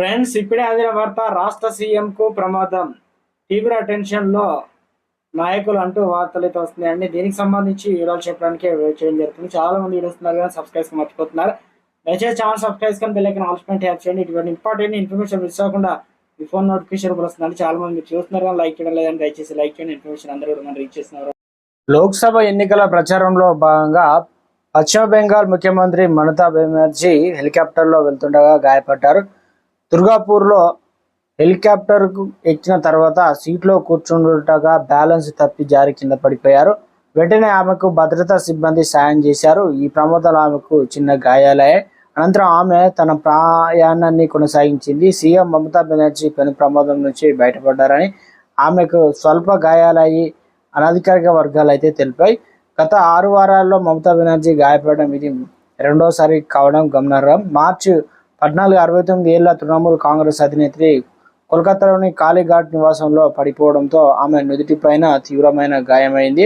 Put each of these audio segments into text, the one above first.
Friends ఇప్పుడే అందిన వార్త రాష్ట్ర సీఎంకు ప్రమాదం. తీవ్ర టెన్షన్లో నాయకులు అంటూ వార్తలు అయితే వస్తున్నాయండి దీనికి సంబంధించి వివరాలు చెప్పడానికి వెయిట్ చేయడం జరుగుతుంది. చాలా మంది వీడియోస్తున్నారు కానీ సబ్స్క్రైబ్ మర్చిపోతున్నారు. దయచేసి ఛానల్ సబ్స్క్రైబ్ కానీ బెల్లైకన్ ఆల్స్మెంట్ హ్యాప్ చేయండి. ఇటువంటి ఇంపార్టెంట్ ఇన్ఫర్మేషన్ మిస్ అవ్వకుండా మీ ఫోన్ నోటిఫికేషన్ కూడా వస్తుందండి. చాలా మంది మీరు చూస్తున్నారు కానీ లైక్ చేయడం లేదని దయచేసి లైక్ చేయండి. ఇన్ఫర్మేషన్ అందరూ కూడా మనం రీచ్ చేస్తున్నారు. లోక్సభ ఎన్నికల ప్రచారంలో భాగంగా పశ్చిమ బెంగాల్ ముఖ్యమంత్రి మమతా బెనర్జీ హెలికాప్టర్లో వెళ్తుండగా గాయపడ్డారు. దుర్గాపూర్లో హెలికాప్టర్కు ఎక్కిన తర్వాత సీట్లో కూర్చుండుటగా బ్యాలెన్స్ తప్పి జారి కింద పడిపోయారు. వెంటనే ఆమెకు భద్రతా సిబ్బంది సాయం చేశారు. ఈ ప్రమాదంలో ఆమెకు చిన్న గాయాలయ్యాయి. అనంతరం ఆమె తన ప్రయాణాన్ని కొనసాగించింది. సీఎం మమతా బెనర్జీ పెను ప్రమాదం నుంచి బయటపడ్డారని ఆమెకు స్వల్ప గాయాలయ్యి అనధికారిక వర్గాలు అయితే తెలిపాయి. గత ఆరు వారాల్లో మమతా బెనర్జీ గాయపడడం ఇది రెండోసారి కావడం గమనార్హం. మార్చి పద్నాలుగు అరవై తొమ్మిది ఏళ్ళ తృణమూల్ కాంగ్రెస్ అధినేత్రి కోల్కతాలోని కాళీఘాట్ నివాసంలో పడిపోవడంతో ఆమె నుదుటిపైన తీవ్రమైన గాయమైంది.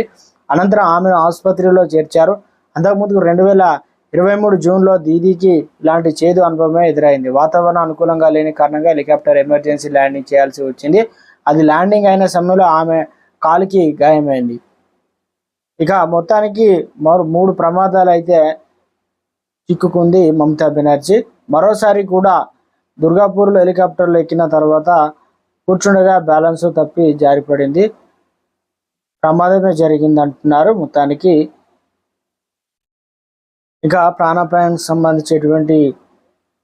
అనంతరం ఆమెను ఆసుపత్రిలో చేర్చారు. అంతకుముందు రెండు వేల ఇరవై మూడు జూన్లో దీదీకి ఇలాంటి చేదు అనుభవమే ఎదురైంది. వాతావరణం అనుకూలంగా లేని కారణంగా హెలికాప్టర్ ఎమర్జెన్సీ ల్యాండింగ్ చేయాల్సి వచ్చింది. అది ల్యాండింగ్ అయిన సమయంలో ఆమె కాలికి గాయమైంది. ఇక మొత్తానికి మరో మూడు ప్రమాదాలు అయితే చిక్కుకుంది మమతా బెనర్జీ. మరోసారి కూడా దుర్గాపూర్లో హెలికాప్టర్లు ఎక్కిన తర్వాత కూర్చుండగా బ్యాలెన్స్ తప్పి జారిపడింది. ప్రమాదమే జరిగింది అంటున్నారు మొత్తానికి. ఇక ప్రాణాపాయానికి సంబంధించేటువంటి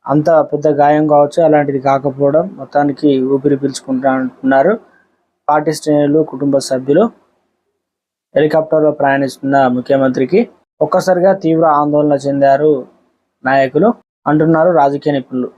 అంత పెద్ద గాయం కావచ్చు అలాంటిది కాకపోవడం మొత్తానికి ఊపిరి పీల్చుకుంటా అంటున్నారు పార్టీ శ్రేణులు కుటుంబ సభ్యులు. హెలికాప్టర్లో ప్రయాణిస్తున్న ముఖ్యమంత్రికి ఒక్కసారిగా తీవ్ర ఆందోళన చెందారు నాయకులు. అంటున్నారు రాజకీయ నిపుణులు